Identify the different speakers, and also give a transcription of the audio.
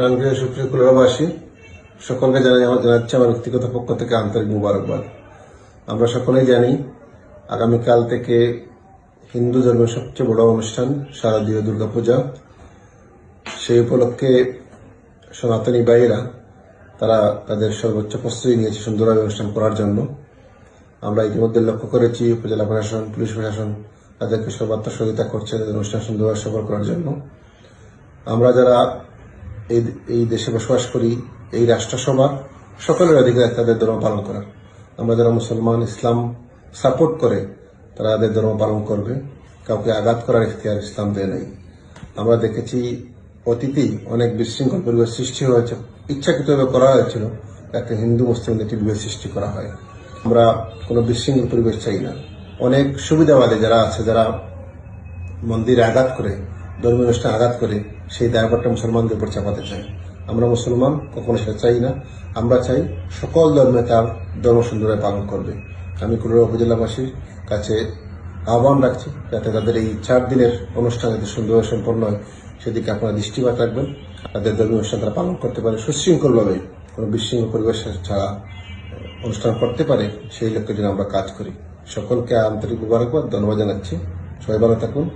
Speaker 1: প্রাণপ্রিয় সুপ্রিয় কুলাবাসী সকলকে জানাই আমার জানাচ্ছি আমার ব্যক্তিগত পক্ষ থেকে আন্তরিক মুবারকবাদ। আমরা সকলেই জানি, আগামীকাল থেকে হিন্দু ধর্মের সবচেয়ে বড় অনুষ্ঠান শারদীয় দুর্গাপূজা। সেই উপলক্ষে সনাতনী ভাইয়েরা তারা তাদের সর্বোচ্চ প্রস্তুতি নিয়েছে সুন্দরভাবে অনুষ্ঠান করার জন্য। আমরা ইতিমধ্যে লক্ষ্য করেছি, উপজেলা প্রশাসন, পুলিশ প্রশাসন, তাদেরকে সর্বাত্মক সহযোগিতা করছে, তাদের অনুষ্ঠান সুন্দরভাবে সফল করার জন্য। আমরা যারা এই এই দেশে বসবাস করি, এই রাষ্ট্রসভা সকলের অধিকার তাদের ধর্ম পালন করার। আমরা যারা মুসলমান, ইসলাম সাপোর্ট করে, তারা তাদের ধর্ম পালন করবে। কাউকে আঘাত করার ইখতিয়ার ইসলাম দেয় নাই। আমরা দেখেছি অতীতেই অনেক বিশৃঙ্খল পরিবেশ সৃষ্টি হয়েছে। ইচ্ছাকৃতভাবে করা হয়েছিল একটা হিন্দু, মুসলিম একটি বিভেদ সৃষ্টি করা হয়। আমরা কোনো বিশৃঙ্খল পরিবেশ চাই না। অনেক সুবিধাবাদী যারা আছে, যারা মন্দিরে আঘাত করে ধর্মীয় অনুষ্ঠানে আঘাত করে সেই দায়ভারটা মুসলমানদের উপর চাপাতে চাই আমরা মুসলমান, কখনো সেটা চাই না। আমরা চাই সকল ধর্মে তার ধর্ম সুন্দরভাবে পালন করবে। আমি কুলুরা উপজেলাবাসীর কাছে আহ্বান রাখছি যাতে তাদের এই চার দিনের অনুষ্ঠান যাতে সুন্দরভাবে সম্পন্ন হয়। সেদিকে আপনারা দৃষ্টিপাত রাখবেন। তাদের ধর্মীয় অনুষ্ঠান তারা পালন করতে পারে সুশৃঙ্খলভাবে। কোনো বিশৃঙ্খল পরিবেশ ছাড়া অনুষ্ঠান করতে পারে সেই লক্ষ্যে যেন আমরা কাজ করি। সকলকে আন্তরিক মুবারকবাদ, ধন্যবাদ জানাচ্ছি। সবাই ভালো থাকুন।